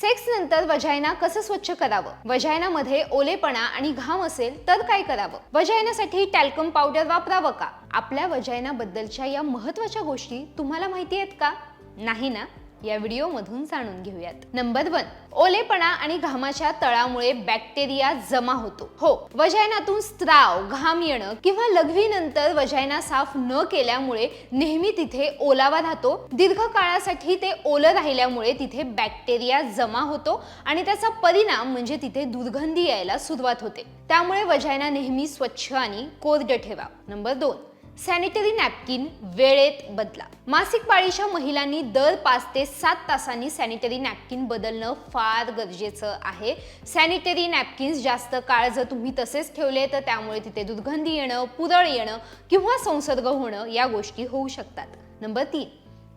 Sex नंतर वजायना कसं स्वच्छ करावं? वजायनामध्ये ओलेपणा आणि घाम असेल तर काय करावं? वजायनासाठी टॅल्कम पावडर वापरावं का? आपल्या वजायना बद्दलच्या या महत्त्वाच्या गोष्टी तुम्हाला माहिती आहेत का? नाही ना? या व्हिडिओमधून जाणून घेऊयात. नंबर वन ओलेपणा आणि घामाच्या तळामुळे बॅक्टेरिया जमा होतो. हो वजायनातून स्त्राव घाम येणं किंवा लघवीनंतर वजायना साफ न केल्यामुळे नेहमी तिथे ओलावा राहतो. दीर्घ काळासाठी ते ओलं राहिल्यामुळे तिथे बॅक्टेरिया जमा होतो आणि त्याचा परिणाम म्हणजे तिथे दुर्गंधी यायला सुरुवात होते. त्यामुळे वजायना नेहमी स्वच्छ आणि कोरडं ठेवा. नंबर दोन सॅनिटरी नॅपकिन वेळेत बदला. मासिक पाळीच्या महिलांनी दर पाच ते सात तासांनी सॅनिटरी नॅपकिन बदलणं फार गरजेचं आहे. सॅनिटरी नॅपकिन्स जास्त काळ जर तुम्ही तसेच ठेवले तर त्यामुळे तिथे दुर्गंधी येणं पुरळ येणं किंवा संसर्ग होणं या गोष्टी होऊ शकतात. नंबर तीन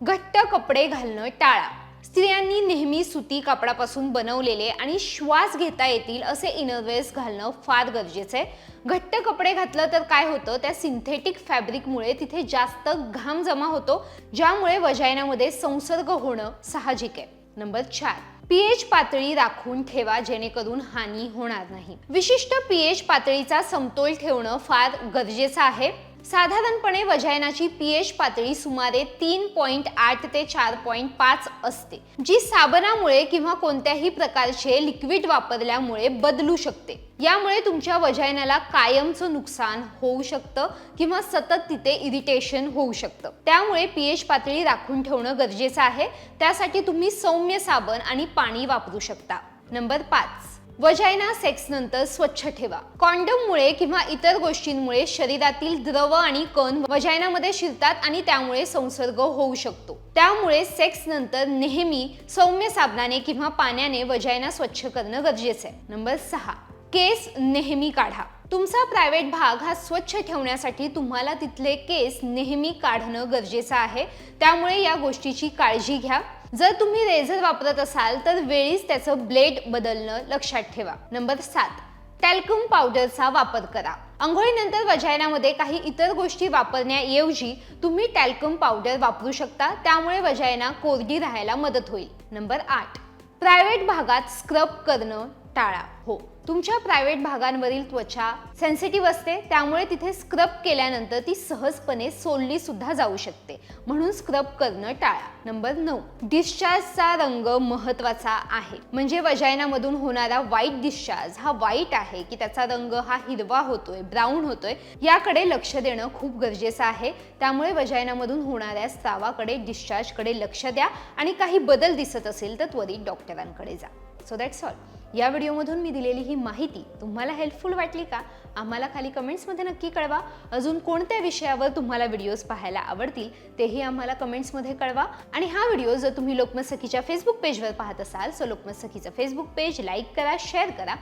घट्ट कपडे घालणं टाळा. स्त्रियांनी नेहमी सुती कापडापासून बनवलेले आणि श्वास घेता येतील असे इनरवेअर्स घालणं फार गरजेचं आहे. घट्ट कपडे घातलं तर काय होतं? त्या सिंथेटिक फॅब्रिकमुळे तिथे जास्त घाम जमा होतो ज्यामुळे वजायनामध्ये संसर्ग होणं साहजिक आहे. नंबर चार पीएच पातळी राखून ठेवा जेणेकरून हानी होणार नाही. विशिष्ट पीएच पातळीचा समतोल ठेवणं फार गरजेचं आहे. साधारणपणे वजायनाची पीएच पातळी सुमारे तीन पॉईंट आठ ते चार पॉईंट पाच असते जी साबणामुळे किंवा कोणत्याही प्रकारचे लिक्विड वापरल्यामुळे बदलू शकते. यामुळे तुमच्या वजायनाला कायमचं नुकसान होऊ शकतं किंवा सतत तिथे इरिटेशन होऊ शकतं. त्यामुळे पीएच पातळी राखून ठेवणं गरजेचं आहे. त्यासाठी तुम्ही सौम्य साबण आणि पाणी वापरू शकता. नंबर पाच. वजायना सेक्स नंतर स्वच्छ ठेवा. कॉन्डममुळे किंवा इतर गोष्टींमुळे शरीरातील द्रव आणि कण वजायनामध्ये शिरतात आणि त्यामुळे संसर्ग होऊ शकतो. त्यामुळे सेक्स नंतर नेहमी सौम्य साबणाने किंवा पाण्याने वजायना स्वच्छ करणं गरजेचं आहे. नंबर सहा. केस नेहमी काढा. तुमचा प्रायव्हेट भाग हा स्वच्छ ठेवण्यासाठी तुम्हाला तिथले केस नेहमी काढणं गरजेचं आहे. त्यामुळे या गोष्टीची काळजी घ्या. जर तुम्ही रेझर वापरत असाल तर वेळीच त्याचं ब्लेड बदलणं लक्षात ठेवा. नंबर सात टॅल्कम पावडरचा वापर करा. आंघोळीनंतर वजायनामध्ये काही इतर गोष्टी वापरण्याऐवजी तुम्ही टॅल्कम पावडर वापरू शकता त्यामुळे वजायना कोरडी राहायला मदत होईल. नंबर आठ प्रायव्हेट भागात स्क्रब करणं टाळा. हो. तुमच्या प्रायव्हेट भागांवरील त्वचा सेन्सिटिव्ह असते त्यामुळे तिथे स्क्रब केल्यानंतर ती सहजपणे सोलली सुद्धा जाऊ शकते. म्हणून स्क्रब करणं टाळा. नंबर नऊ. डिस्चार्जचा रंग महत्त्वाचा आहे. म्हणजे वजायनामधून होणारा वाईट डिस्चार्ज हा वाईट आहे की त्याचा रंग हा हिरवा होतोय ब्राऊन होतोय याकडे लक्ष देणं खूप गरजेचं आहे. त्यामुळे वजायनामधून होणाऱ्या स्त्रावाकडे डिस्चार्जकडे लक्ष द्या आणि काही बदल दिसत असेल तर त्वरित डॉक्टरांकडे जा. सो दॅट्स ऑल या व्हिडिओमधून मी दिलेली ही माहिती तुम्हाला हेल्पफुल वाटली का? आम्हाला खाली कमेंट्समध्ये नक्की कळवा. अजून कोणत्या विषयावर तुम्हाला व्हिडिओज पाहायला आवडतील तेही आम्हाला कमेंट्समध्ये कळवा. आणि हा व्हिडिओ जर तुम्ही लोकमत सखीच्या फेसबुक पेजवर पाहत असाल सो लोकमत सखीचं फेसबुक पेज लाईक करा शेअर करा.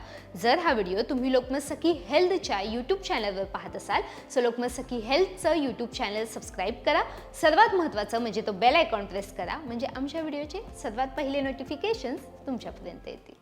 जर हा व्हिडिओ तुम्ही लोकमत सखी हेल्थच्या यूट्यूब चॅनलवर पाहत असाल सो लोकमत सखी हेल्थचं यूट्यूब चॅनल सबस्क्राईब करा. सर्वात महत्त्वाचं म्हणजे तो बेल आयकॉन प्रेस करा. म्हणजे आमच्या व्हिडिओचे सर्वात पहिले नोटिफिकेशन्स तुमच्यापर्यंत येतील.